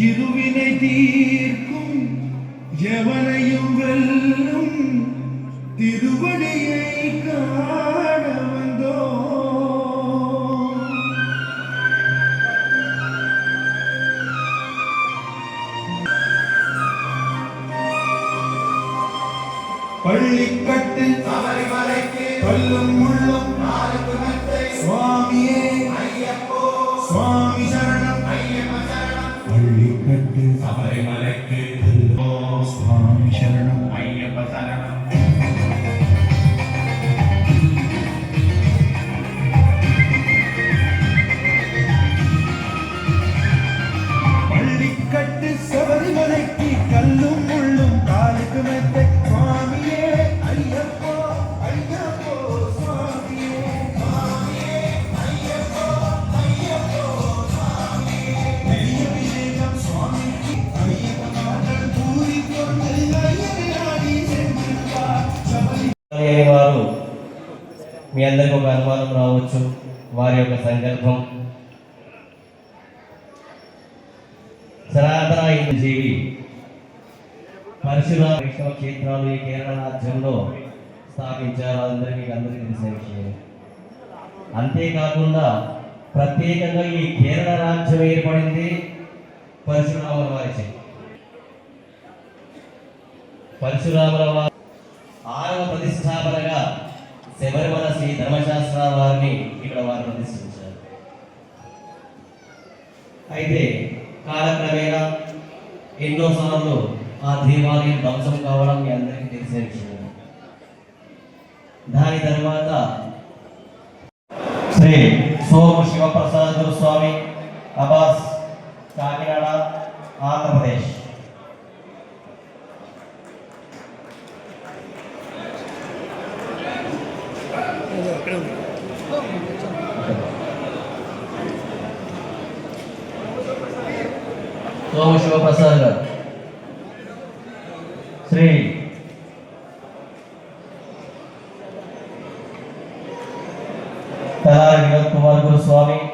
இருவினை தீர்க்கும் எவனையும் வெல்லும் திருவடியை காண வந்தோ பள்ளிக்கட்டு சபரிமலைக்கு பல்லும் முள்ளும் சுவாமியே ஐயப்போ. சுவாமி சரணம். വിളിക്കട്ടെ സമരങ്ങളെ കേട്ടല്ലോ వారు మీ అందరికి ఒక అనుమానం రావచ్చు. వారి యొక్క సంకల్పం. సనాతన జీవి పరశురామ వైష్ణవ క్షేత్రాలు ఈ కేరళ రాజ్యంలో స్థాపించారు. అందరికీ మీకు అందరికీ తెలిసిన విషయం అంతేకాకుండా ప్రత్యేకంగా ఈ కేరళ రాజ్యం ఏర్పడింది పరశురాముల వారి పరశురాముల వారి ఆరవ ప్రతిష్టాపనగా శబరిమల శ్రీ ధర్మశాస్త్ర వారిని ఇక్కడ వారు ప్రతిష్ఠించారు. అయితే కాలక్రమేణా ఎన్నోసార్లు ఆ దేవాలయం ధ్వంసం కావడం మీ అందరికీ తెలిసే విషయం. దాని తర్వాత శ్రీ సోమ శివప్రసాద్ స్వామి అబాస్ Vamos, Shiva Passada. Sim. Tá, Vinod Kumar Goswami.